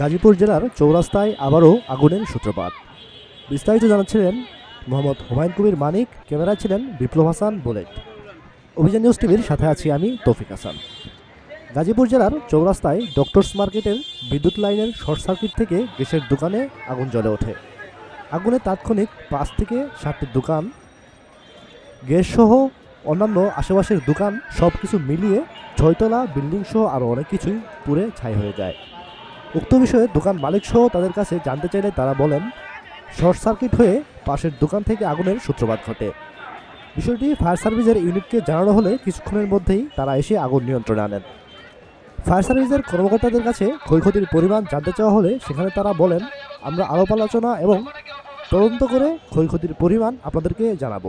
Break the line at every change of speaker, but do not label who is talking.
গাজীপুর জেলার চৌরাস্তায় আবারও আগুনের সূত্রপাত। বিস্তারিত জানাচ্ছিলেন মোহাম্মদ হুমায়ুন কবির মানিক, ক্যামেরায় ছিলেন বিপ্লব হাসান বুলেট। অভিযান নিউজ টিভির সাথে আছি আমি তৌফিক হাসান। গাজীপুর জেলার চৌরাস্তায় ডক্টরস মার্কেটের বিদ্যুৎ লাইনের শর্ট সার্কিট থেকে গ্যাসের দোকানে আগুন জ্বলে ওঠে। আগুনে তাৎক্ষণিক পাঁচ থেকে সাতটি দোকান, গ্যাসসহ অন্যান্য আশেপাশের দোকান সব কিছু মিলিয়ে ছয়তলা বিল্ডিং সহ আরও অনেক কিছুই পুড়ে ছাই হয়ে যায়। উক্ত বিষয়ে দোকান মালিক সহ তাদের কাছে জানতে চাইলে তারা বলেন, শর্ট সার্কিট হয়ে পাশের দোকান থেকে আগুনের সূত্রপাত ঘটে। বিষয়টি ফায়ার সার্ভিসের ইউনিটকে জানানো হলে কিছুক্ষণের মধ্যেই তারা এসে আগুন নিয়ন্ত্রণে আনেন। ফায়ার সার্ভিসের কর্মকর্তাদের কাছে ক্ষয়ক্ষতির পরিমাণ জানতে চাওয়া হলে সেখানে তারা বলেন, আমরা আলোপ আলোচনা এবং তদন্ত করে ক্ষয়ক্ষতির পরিমাণ আপনাদেরকে জানাব।